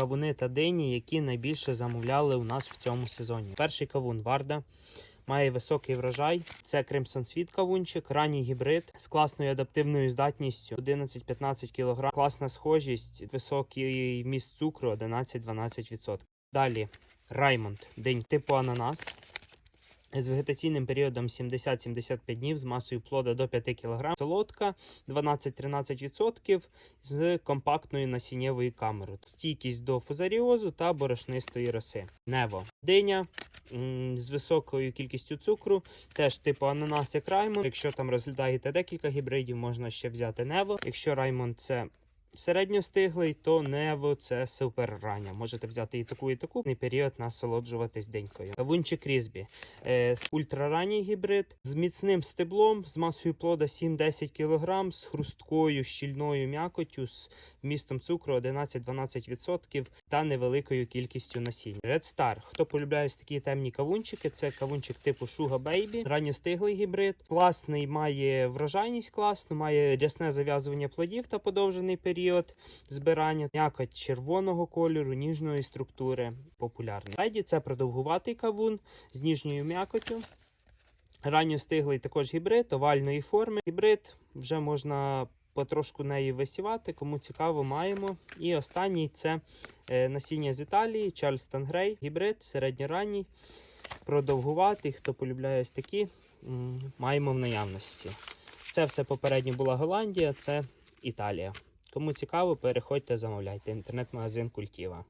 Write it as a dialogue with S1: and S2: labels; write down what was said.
S1: Кавуни та дині, які найбільше замовляли у нас в цьому сезоні. Перший кавун Варда. Має високий врожай. Це Кримсон Світ кавунчик, ранній гібрид з класною адаптивною здатністю 11-15 кг, класна схожість, високий міст цукру 11-12%. Далі Раймонд, день типу ананас. З вегетаційним періодом 70-75 днів з масою плода до 5 кг. Солодка 12-13% з компактною насіннєвою камерою. Стійкість до фузаріозу та борошнистої роси. Нево. Диня з високою кількістю цукру, теж типу ананас як Раймонд. Якщо там розглядаєте декілька гібридів, можна ще взяти Нево. Якщо Раймонд це середньостиглий, то Нево це супер рання. Можете взяти і таку, і таку і період насолоджуватись денькою. Кавунчик Різбі. Е, ультраранній гібрид з міцним стеблом, з масою плода 7-10 кг, з хрусткою, щільною м'якоттю, з вмістом цукру 11-12% та невеликою кількістю насіння. Red Star. Хто полюбляє такі темні кавунчики, це кавунчик типу Sugar Baby, ранньостиглий гібрид. Класний має врожайність класну, має рясне зав'язування плодів та подовжений період збирання, м'якоть червоного кольору, ніжної структури. Популярний. Леді це продовгуватий кавун з ніжньою м'якоттю. Ранньостиглий також гібрид овальної форми. Гібрид вже можна потрошку неї висівати. Кому цікаво, маємо. І останній це е, насіння з Італії, Чарльстон Грей, гібрид, середньоранній, продовгуватий. Хто полюбляє ось такі, маємо в наявності. Це все попередньо була Голландія, це Італія. Кому цікаво, переходьте, замовляйте. Інтернет-магазин Культіва.